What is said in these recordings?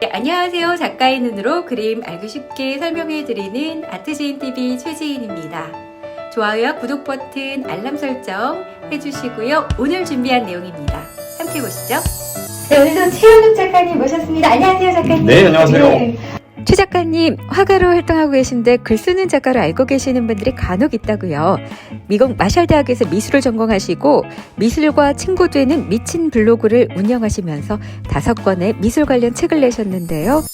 네, 안녕하세요. 작가의 눈으로 그림 알기 쉽게 설명해드리는 아트지인TV 최지인입니다. 좋아요와 구독 버튼, 알람 설정 해주시고요. 오늘 준비한 내용입니다. 함께 보시죠. 네, 오늘도 최현욱 작가님 모셨습니다. 안녕하세요, 작가님. 네, 안녕하세요. 최 작가님, 화가로 활동하고 계신데 글 쓰는 작가로 알고 계시는 분들이 간혹 있다고요. 미국 마샬 대학에서 미술을 전공하시고 미술과 친구 되는 미친 블로그를 운영하시면서 다섯 권의 미술 관련 책을 내셨는데요.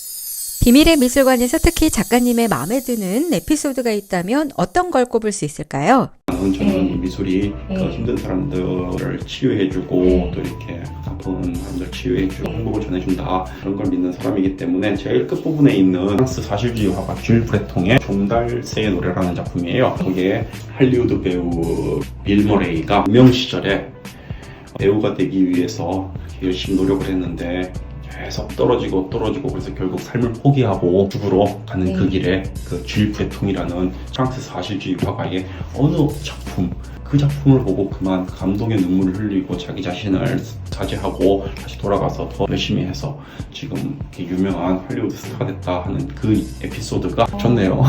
비밀의 미술관에서 특히 작가님의 마음에 드는 에피소드가 있다면 어떤 걸 꼽을 수 있을까요? 저는 네. 이 미술이 네. 그 힘든 사람들을 치유해주고 네. 또 이렇게 아픈 사람들 치유해주고 행복을 전해준다 그런 걸 믿는 사람이기 때문에 제일 끝부분에 있는 프랑스 사실주의 화가 줄 브레통의 종달새의 노래라는 작품이에요. 거기에 할리우드 배우 빌 머레이가 유명 시절에 배우가 되기 위해서 열심히 노력을 했는데 계속 떨어지고 떨어지고 그래서 결국 삶을 포기하고 죽으러 가는 네. 그 길에 그줄 브레통이라는 프랑스 사실주의 화가의 어느 작품 그 작품을 보고 그만 감동의 눈물을 흘리고 자기 자신을 사죄하고 다시 돌아가서 더 열심히 해서 지금 이렇게 유명한 할리우드 스타가 됐다 하는 그 에피소드가 좋네요.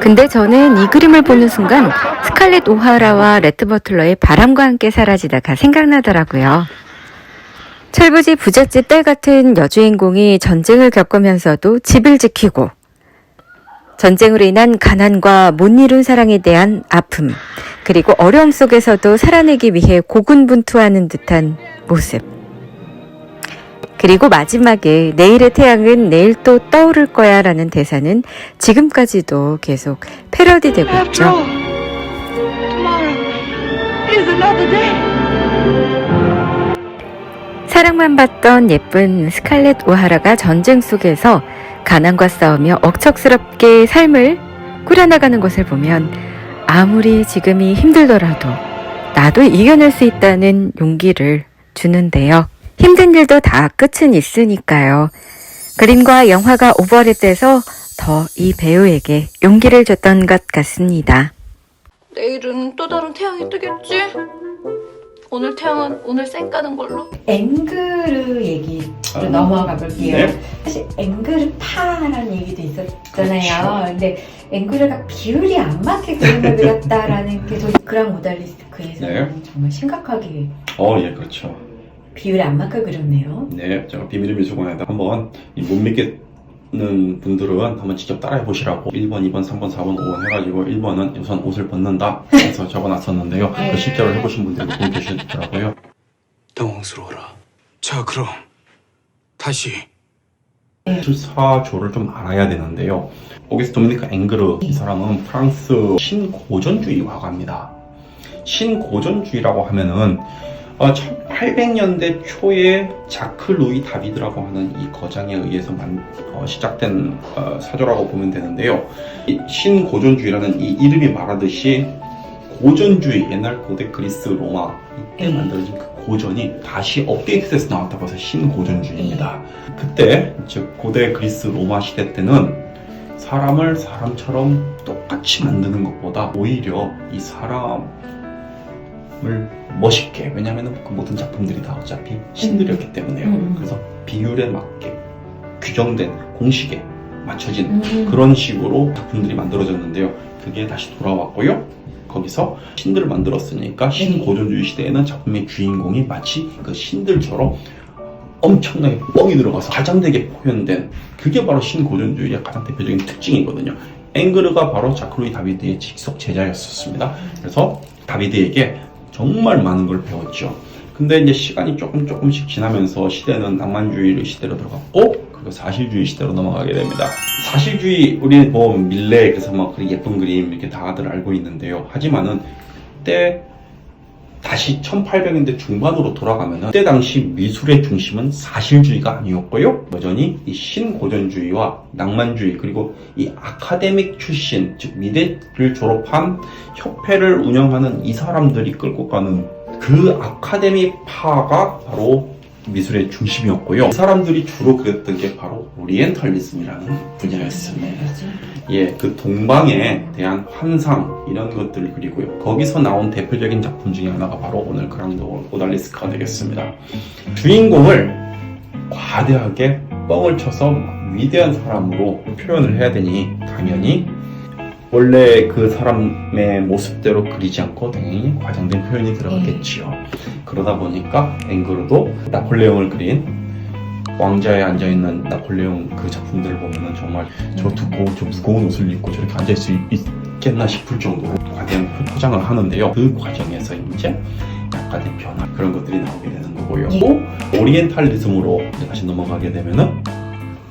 근데 저는 이 그림을 보는 순간 스칼렛 오하라와 레트 버틀러의 바람과 함께 사라지다가 생각나더라고요. 철부지 부잣집 딸 같은 여주인공이 전쟁을 겪으면서도 집을 지키고 전쟁으로 인한 가난과 못 이룬 사랑에 대한 아픔 그리고 어려움 속에서도 살아내기 위해 고군분투하는 듯한 모습 그리고 마지막에 내일의 태양은 내일 또 떠오를 거야 라는 대사는 지금까지도 계속 패러디되고 있죠. 사랑만 받던 예쁜 스칼렛 오하라가 전쟁 속에서 가난과 싸우며 억척스럽게 삶을 꾸려나가는 것을 보면 아무리 지금이 힘들더라도 나도 이겨낼 수 있다는 용기를 주는데요. 힘든 일도 다 끝은 있으니까요. 그림과 영화가 오버랩돼서 더 이 배우에게 용기를 줬던 것 같습니다. 내일은 또 다른 태양이 뜨겠지? 오늘 태양은 오늘 쌩 까는 걸로? 앵그르 얘기로 아, 넘어가 볼게요. 네. 사실 앵그르파라는 얘기도 있었잖아요. 그렇죠. 근데 앵그르가 비율이 안 맞게 그림을 그렸다라는 게 저희 그랑 모달리스트에서는 네. 정말 심각하게 어, 예, 그렇죠. 비율이 안 맞게 그렸네요. 네, 제가 비밀의 미술관에다 한번 이못 믿겠 는 분들은 한번 직접 따라해 보시라고 1번, 2번, 3번, 4번, 5번 해가지고 1번은 우선 옷을 벗는다 해서 적어놨었는데요. 네. 그 실제로 해보신 분들이 분 계시더라고요. 당황스러워라. 자, 그럼 다시 실사조를 좀 알아야 되는데요. 오게스 도미니카 앵그르 이 사람은 프랑스 신고전주의 화가입니다. 신고전주의라고 하면은 어, 1800년대 초에 자크 루이 다비드라고 하는 이 거장에 의해서 만- 어, 시작된 어, 사조라고 보면 되는데요. 이 신고전주의라는 이 이름이 말하듯이 고전주의 옛날 고대 그리스 로마 이때 음. 만들어진 그 고전이 다시 업데이트돼서 나왔다고 해서 신고전주의입니다. 그때 즉 고대 그리스 로마 시대 때는 사람을 사람처럼 똑같이 만드는 것보다 오히려 이 사람을 멋있게 왜냐하면 그 모든 작품들이 다 어차피 신들이었기 때문에요. 음. 그래서 비율에 맞게 규정된 공식에 맞춰진 음. 그런 식으로 작품들이 만들어졌는데요. 그게 다시 돌아왔고요. 거기서 신들을 만들었으니까 신고전주의 시대에는 작품의 주인공이 마치 그 신들처럼 엄청나게 뻥이 들어가서 과장되게 표현된 그게 바로 신고전주의의 가장 대표적인 특징이거든요. 앵그르가 바로 자크로이 다비드의 직속 제자였었습니다. 그래서 다비드에게 정말 많은 걸 배웠죠. 근데 이제 시간이 조금 조금씩 지나면서 시대는 낭만주의 시대로 들어갔고 그리고 사실주의 시대로 넘어가게 됩니다. 사실주의 우리 뭐 밀레 그래서 막그 예쁜 그림 이렇게 다들 알고 있는데요. 하지만은 그때 다시 1800년대 중반으로 돌아가면은 그때 당시 미술의 중심은 사실주의가 아니었고요. 여전히 이 신고전주의와 낭만주의 그리고 이 아카데믹 출신 즉 미대를 졸업한 협회를 운영하는 이 사람들이 끌고 가는 그 아카데미 파가 바로 미술의 중심이었고요. 이 사람들이 주로 그렸던 게 바로 오리엔탈리즘이라는 분야였습니다. 예, 그 동방에 대한 환상 이런 것들을 그리고요. 거기서 나온 대표적인 작품 중에 하나가 바로 오늘 그랑도 오달리스크가 되겠습니다. 주인공을 과대하게 뻥을 쳐서 위대한 사람으로 표현을 해야 되니 당연히 원래 그 사람의 모습대로 그리지 않고 당연히 과장된 표현이 들어가겠지요. 그러다 보니까 앵그르도 나폴레옹을 그린 왕자에 앉아있는 나폴레옹 그 작품들을 보면은 정말 저 두꺼운 저 무거운 옷을 입고 저렇게 앉을 수 있겠나 싶을 정도로 과대한 포장을 하는데요. 그 과정에서 이제 약간의 변화 그런 것들이 나오게 되는 거고요. 또 오리엔탈리즘으로 다시 넘어가게 되면은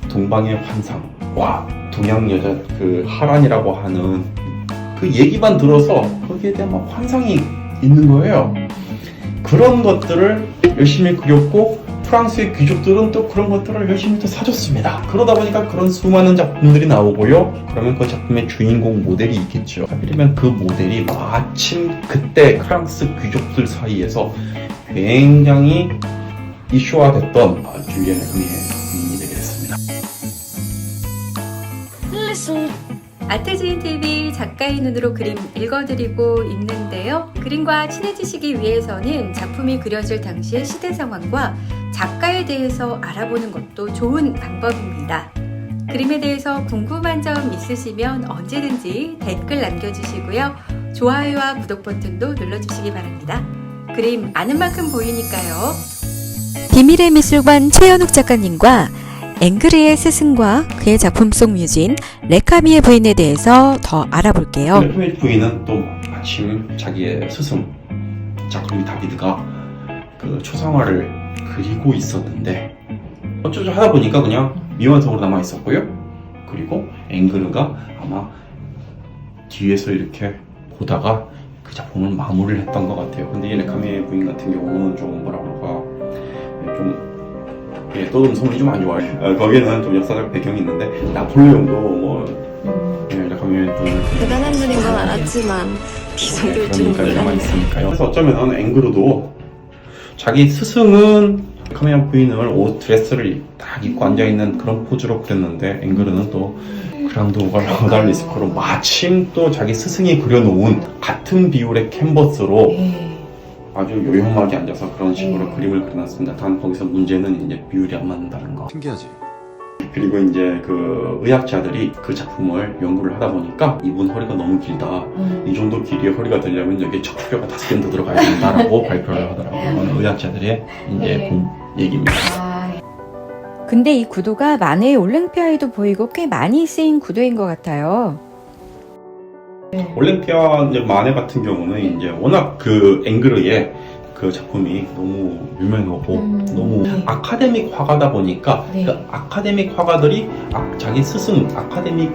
동방의 환상 와 동양 여자 그 하란이라고 하는 그 얘기만 들어서 거기에 대한 막 환상이 있는 거예요. 그런 것들을 열심히 그렸고 프랑스의 귀족들은 또 그런 것들을 열심히 또 사줬습니다. 그러다 보니까 그런 수많은 작품들이 나오고요. 그러면 그 작품의 주인공 모델이 있겠죠. 하필이면 그 모델이 마침 그때 프랑스 귀족들 사이에서 굉장히 이슈화됐던 아, 줄리안 에그니의 부인이 되게 됐습니다. 아트지인 TV 작가의 눈으로 그림 읽어드리고 있는데요. 그림과 친해지시기 위해서는 작품이 그려질 당시의 시대 상황과 작가에 대해서 알아보는 것도 좋은 방법입니다. 그림에 대해서 궁금한 점 있으시면 언제든지 댓글 남겨주시고요. 좋아요와 구독 버튼도 눌러주시기 바랍니다. 그림 아는 만큼 보이니까요. 비밀의 미술관 최연욱 작가님과 앵그리의 스승과 그의 작품 속 뮤진 레카미의 부인에 대해서 더 알아볼게요. 레프의 부인은 또 마침 자기의 스승 자크루이 다비드가 그 초상화를 그리고 있었는데 어쩌죠 하다 보니까 그냥 미완성으로 남아 있었고요. 그리고 앵그르가 아마 뒤에서 이렇게 보다가 그 작품을 마무리를 했던 것 같아요. 근데 이 레카미의 부인 같은 경우는 좀 뭐라 그럴까 네, 좀 예, 떠도는 소문이 좀 안 좋아요. 어, 거기에는 좀 역사적 배경이 있는데 나폴레옹도 뭐 예, 레카미의 부인 대단한 분인 건 알았지만 이 정도일 줄은 그러니까 남아. 있으니까요. 그래서 어쩌면 앵그르도 자기 스승은 카메라 부인을 옷 드레스를 딱 입고 앉아 있는 그런 포즈로 그렸는데 앵그르는 또 그랑드 오갈라우달리스코로 마침 또 자기 스승이 그려놓은 같은 비율의 캔버스로 아주 요염하게 앉아서 그런 식으로 그림을 그려놨습니다. 단 거기서 문제는 이제 비율이 안 맞는다는 거. 신기하지? 그리고 이제 그 의학자들이 그 작품을 연구를 하다 보니까 이분 허리가 너무 길다. 이 정도 길이의 허리가 되려면 여기에 척추뼈가 다섯 개는 더 들어가야 된다라고 발표를 하더라고요. 그건 의학자들의 이제 본 얘기입니다. 근데 이 구도가 만해의 올랭피아에도 보이고 꽤 많이 쓰인 구도인 것 같아요. 올림피아 이제 마네 같은 경우는 이제 워낙 그 앵그르의 그 작품이 너무 유명하고 음. 너무 아카데믹 화가다 보니까 네. 그 아카데믹 화가들이 아- 자기 스승 아카데믹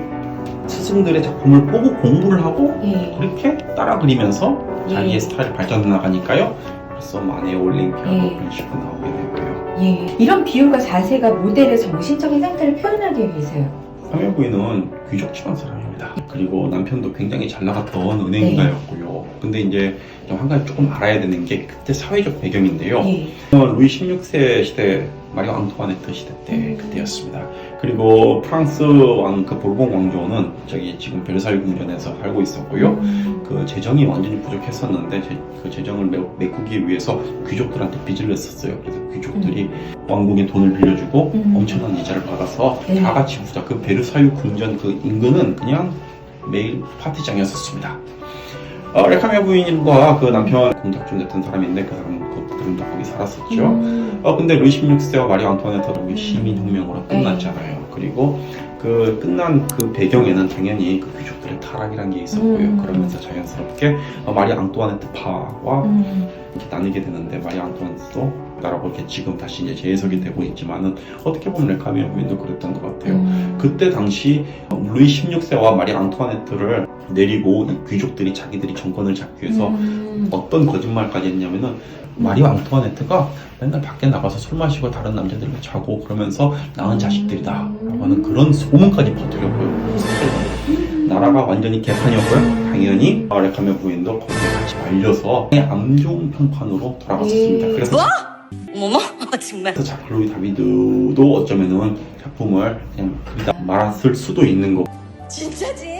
스승들의 작품을 보고 공부를 하고 그렇게 따라 그리면서 자기의 예. 스타일을 발전해 나가니까요. 그래서 마네 올림피아도 예. 그런 식으로 나오게 되고요. 예, 이런 비율과 자세가 모델의 정신적인 상태를 표현하기 위해서요. 화면 부인은 귀족 집안 사람입니다. 그리고 남편도 굉장히 잘 나갔던 은행가였고요. 근데 이제 좀한 가지 조금 알아야 되는 게 그때 사회적 배경인데요. 예. 어, 루이 16세 시대 마리 앙투아네트 시대 때 그때였습니다. 그리고 프랑스 왕 그 보르봉 왕조는 저기 지금 베르사유 궁전에서 살고 있었고요. 음. 그 재정이 완전히 부족했었는데 제- 그 재정을 메, 메꾸기 위해서 귀족들한테 빚을 냈었어요. 그래서 귀족들이 왕궁에 돈을 빌려주고 음. 엄청난 이자를 받아서 네. 다 같이 부자 그 베르사유 궁전 그 인근은 그냥 매일 파티장이었었습니다. 어, 레카미아 부인과 그 남편 공작중 됐던 사람인데 그 사람은 그들은 다 거기 살았었죠. 음. 어 근데 루이 16세와 마리 앙투아네트가 그 시민혁명으로 네. 끝났잖아요. 그리고 그 끝난 그 배경에는 당연히 그 귀족들의 타락이란 게 있었고요. 음. 그러면서 자연스럽게 어, 마리 앙투아네트 파와 음. 이렇게 나뉘게 되는데 마리 앙투아네트도 따라고 이렇게 지금 다시 이제 재해석이 되고 있지만은 어떻게 보면 레카미아 부인도 그랬던 것 같아요. 음. 그때 당시 루이 16세와 마리 앙투아네트를 내리고 이 귀족들이 자기들이 정권을 잡기 위해서 음. 어떤 거짓말까지 했냐면은 마리 앙투아네트가 맨날 밖에 나가서 술 마시고 다른 남자들과 자고 그러면서 낳은 자식들이다 라고 하는 그런 소문까지 퍼뜨렸고요. 나라가 완전히 개판이었고요. 당연히 레카메 부인도 거기에 같이 말려서 안 좋은 평판으로 돌아갔었습니다. 그래서 어머머? 정말. 그래서 자클로이 다비드도 어쩌면은 작품을 그냥 그리다 말았을 수도 있는 거. 진짜지?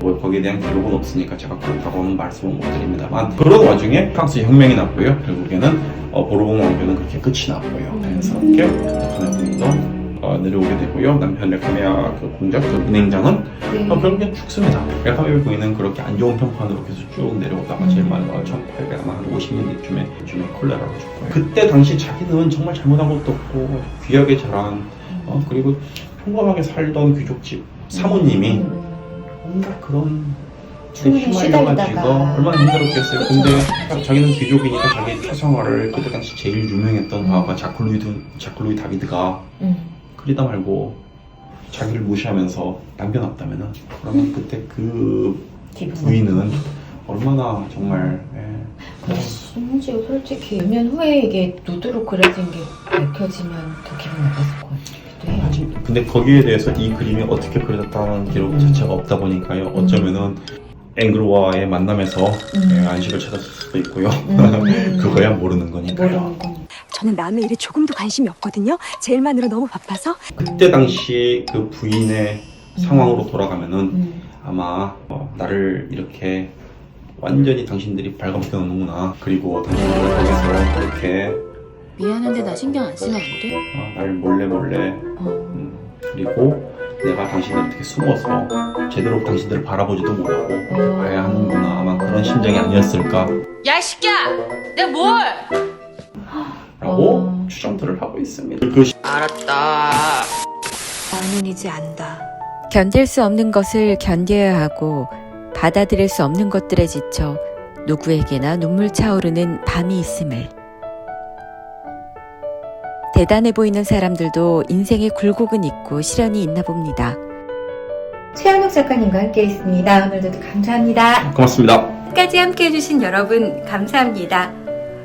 뭐 거기에 대한 기록은 없으니까 제가 그렇다고는 말씀은 못 드립니다만 그런 와중에 프랑스 혁명이 났고요. 결국에는 어, 보르봉 왕조는 그렇게 끝이 났고요. 자연스럽게 스테파네 분도 어, 내려오게 되고요. 남편 레카메아 그 공작 그 은행장은 어, 결국엔 죽습니다. 레카메아 부인은 그렇게 안 좋은 평판으로 계속 쭉 내려오다가 제일 마지막 1800 아마 한 50년대쯤에 쯤에 콜레라로 죽고요. 그때 당시 자기는 정말 잘못한 것도 없고 귀하게 자란 어, 그리고 평범하게 살던 귀족집 사모님이 뭔가 그런 휘말려가지고. 얼마나 힘들었겠어요. 근데 자기는 귀족이니까 자기 타성화를 그때 당시 제일 유명했던 화가 자클루이드 자클루이 다비드가 음. 그리다 말고 자기를 무시하면서 남겨놨다면은 그러면 그때 그 기분 부인은 얼마나 정말 예, 심지어 솔직히 2년 후에 이게 누드로 그려진 게 밝혀지면 더 기분 나빴을 것 같기도 해요. 하지 근데 거기에 대해서 이 그림이 어떻게 그려졌다는 기록 자체가 없다 보니까요 어쩌면은 앵그로와의 만남에서 음. 예, 안식을 찾았을 수도 있고요 음. 그거야 모르는 거니까요 모르는. 저는 남의 일에 조금도 관심이 없거든요. 제 일만으로 너무 바빠서. 그때 당시 그 부인의 상황으로 돌아가면은 음. 아마 어, 나를 이렇게 완전히 당신들이 발감시켜 놓는구나 그리고 당신들이 거기서 이렇게 미안한데 나 신경 안 쓰면 안 돼? 어, 나를 몰래 몰래 어. 음, 그리고 내가 당신을 이렇게 숨어서 제대로 당신들을 바라보지도 못하고 어. 봐야 하는구나 아마 그런 심정이 아니었을까 야, 이 새끼야! 내가 뭘! 라고 어. 추정들을 하고 있습니다 그 알았다. 나는 이제 안다. 견딜 수 없는 것을 견뎌야 하고 받아들일 수 없는 것들에 지쳐 누구에게나 눈물 차오르는 밤이 있음을. 대단해 보이는 사람들도 인생의 굴곡은 있고 시련이 있나 봅니다. 최현욱 작가님과 함께 했습니다. 오늘도 감사합니다. 고맙습니다 끝까지 함께 해주신 여러분 감사합니다.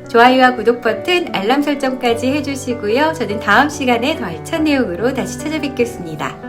좋아요와 구독 버튼, 알람 설정까지 해주시고요. 저는 다음 시간에 더 알찬 내용으로 다시 찾아뵙겠습니다.